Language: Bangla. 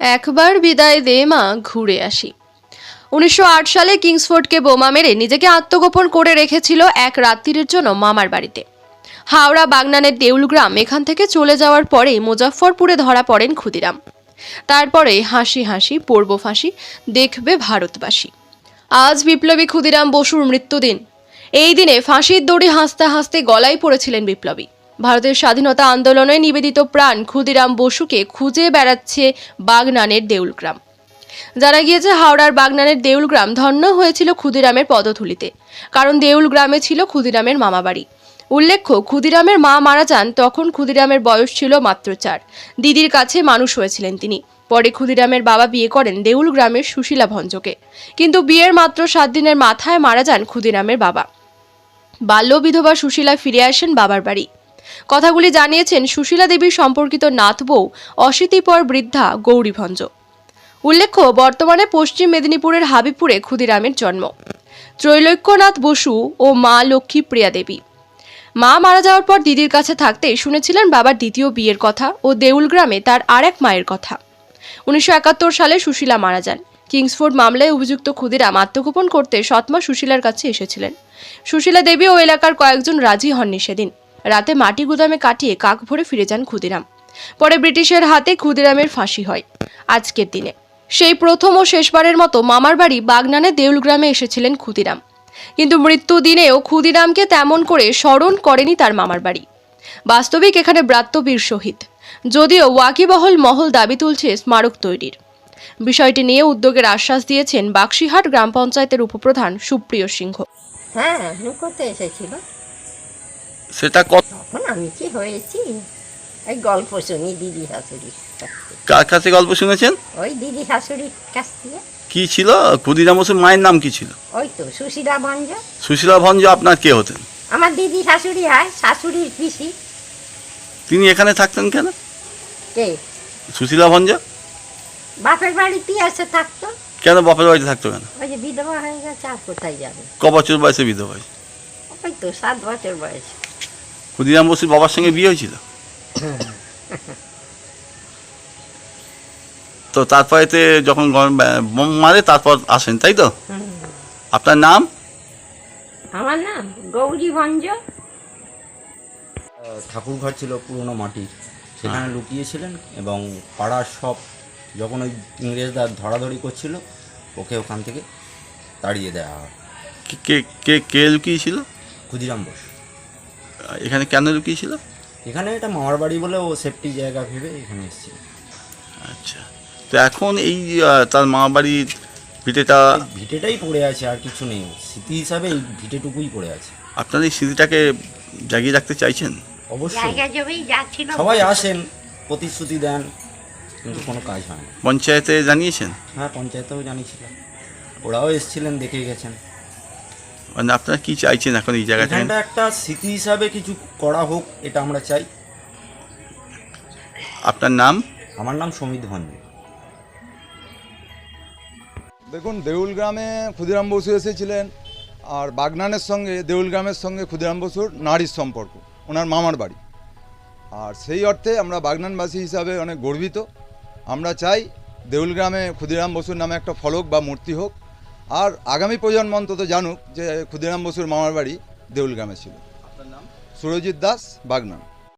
একবার বিদায় দে মা ঘুরে আসি। উনিশশো আট সালে কিংসফোর্ডকে বোমা মেরে নিজেকে আত্মগোপন করে রেখেছিল এক রাত্রির জন্য মামার বাড়িতে। হাওড়া বাগনানের দেউলগ্রাম এখান থেকে চলে যাওয়ার পরে মুজাফফরপুরে ধরা পড়েন ক্ষুদিরাম। তারপরে হাসি হাসি পূর্ব ফাঁসি, দেখবে ভারতবাসী। আজ বিপ্লবী ক্ষুদিরাম বসুর মৃত্যুদিন। এই দিনে ফাঁসির দড়ি হাসতে হাসতে গলায় পড়েছিলেন বিপ্লবী। ভারতের স্বাধীনতা আন্দোলনে নিবেদিত প্রাণ ক্ষুদিরাম বসুকে খুঁজে বেড়াচ্ছে বাগনানের দেউলগ্রাম। জানা গিয়েছে, হাওড়ার বাগনানের দেউলগ্রাম ধন্য হয়েছিল ক্ষুদিরামের পদধূলিতে, কারণ দেউলগ্রামে ছিল ক্ষুদিরামের মামাবাড়ি। উল্লেখ্য, ক্ষুদিরামের মা মারা যান তখন ক্ষুদিরামের বয়স ছিল মাত্র চার। দিদির কাছে মানুষ হয়েছিলেন তিনি। পরে ক্ষুদিরামের বাবা বিয়ে করেন দেউল গ্রামের সুশীলা ভঞ্জকে। কিন্তু বিয়ের মাত্র সাত দিনের মাথায় মারা যান ক্ষুদিরামের বাবা। বাল্য বিধবা সুশীলা ফিরে আসেন বাবার বাড়ি। কথাগুলি জানিয়েছেন সুশীলা দেবীর সম্পর্কিত নাথ বউ অশীতিপর বৃদ্ধা গৌরীভঞ্জ। উল্লেখ্য, বর্তমানে পশ্চিম মেদিনীপুরের হাবিবপুরে ক্ষুদিরামের জন্ম। ত্রৈলোক্যনাথ বসু ও মা লক্ষ্মী প্রিয়া দেবী। মা মারা যাওয়ার পর দিদির কাছে থাকতেই শুনেছিলেন বাবার দ্বিতীয় বিয়ের কথা ও দেউল গ্রামে তার আরেক মায়ের কথা। উনিশশো একাত্তর সালে সুশীলা মারা যান। কিংসফোর্ড মামলায় অভিযুক্ত ক্ষুদিরাম আত্মগোপন করতে সৎমা সুশীলার কাছে এসেছিলেন। সুশীলা দেবী ও এলাকার কয়েকজন রাজি হননি সেদিন। রাতে মাটি গুদামে কাটিয়ে কাক ভরে ফিরে যান ক্ষুদিরাম। পরে ব্রিটিশের হাতে ক্ষুদিরামের ফাঁসি হয় আজকের দিনে। সেই প্রথম ও শেষবারের মতো মামার বাড়ি বাগনানে দেউলগ্রামে এসেছিলেন ক্ষুদিরাম। কিন্তু মৃত্যু দিনেও ক্ষুদিরামকে তেমন করে স্মরণ করেনি তার মামার বাড়ি। বাস্তবিক এখানে ব্রাত্যবীর শহীদ। যদিও ওয়াকিবহল মহল দাবি তুলছে স্মারক তৈরির। বিষয়টি নিয়ে উদ্যোগের আশ্বাস দিয়েছেন বাক্সিহাট গ্রাম পঞ্চায়েতের উপপ্রধান সুপ্রিয় সিংহ। হ্যাঁ লুকোতে এসেছিল। সেটা কত? তখন আমি কি হয়েছি? এই গল্প শুনি দিদি থেকে। কার কাছে গল্প শুনেছেন? ওই দিদি শাশুড়ির কাছ থেকে। কি ছিল? ক্ষুদিরাম বসুর মায়ের নাম কি ছিল? ওই তো সুশীলা ভঞ্জ। সুশীলা ভঞ্জ আপনার কে হতেন? আমার দিদি শাশুড়ি হয় শাশুড়ির পিসি। তিনি এখানে থাকতেন কেন? কে? সুশীলা ভঞ্জ? বাপের বাড়িতে এসে থাকতো। কেন বাপের বাড়িতে থাকতো কেন? ওই যে বিধবা হয়ে গেছে আর কোথায় যাবে? ক বছর বয়সে বিধবা ওই তো সাত বছর বয়স। ক্ষুদিরাম বসুর বাবার সঙ্গে বিয়ে হয়েছিল। তো তারপরেতে যখন বোম মারে তারপর আসেন তাই তো? আপনার নাম? আমার নাম গৌরী ভঞ্জ। ঠাকুর ঘর ছিল পুরনো মাটির। সেখানে লুকিয়েছিলেন এবং পাড়ার সব যখন ওই ইংরেজরা ধরাধরি করছিল ওকে ওখান থেকে তাড়িয়ে দেওয়া হয়। কে- কে কে কে লুকিয়েছিল? ক্ষুদিরাম বোস। এখানে কেন লুকিয়েছিল? এখানে এটা মামার বাড়ি বলে ও সেফটি জায়গা ভেবে এখানে এসেছিল। আচ্ছা। তো এখন এই তার মা বাড়ির ভিটেটা ভিটেটাই পড়ে আছে আর কিছু নেই। স্মৃতি হিসাবে এই ভিটেটুকুই পড়ে আছে। আপনার এই স্মৃতিটাকে জাগিয়ে রাখতে চাইছেন? অবশ্যই। সবাই আসেন প্রতিশ্রুতি দেন কিন্তু কোনো কাজ হয় না। পঞ্চায়েতে জানিয়েছেন? হ্যাঁ পঞ্চায়েতেও জানিয়েছিলাম। ওরাও এসেছিলেন দেখে গেছেন। মানে আপনারা কি চাইছেন এখন এই জায়গাটা এখানটা একটা স্মৃতি হিসাবে কিছু করা হোক এটা আমরা চাই। আপনার নাম? আমার নাম সমিত ভঞ্জ। দেখুন দেউল গ্রামে ক্ষুদিরাম বসু এসেছিলেন আর বাগনানের সঙ্গে দেউল গ্রামের সঙ্গে ক্ষুদিরাম বসুর নারীর সম্পর্ক ওনার মামার বাড়ি। আর সেই অর্থে আমরা বাগনানবাসী হিসাবে অনেক গর্বিত। আমরা চাই দেউল গ্রামে ক্ষুদিরাম বসুর নামে একটা ফলক বা মূর্তি হোক আর আগামী প্রজন্ম অন্তত জানুক যে ক্ষুদিরাম বসুর মামার বাড়ি দেউল গ্রামে ছিল। সুরজিৎ দাস বাগনান।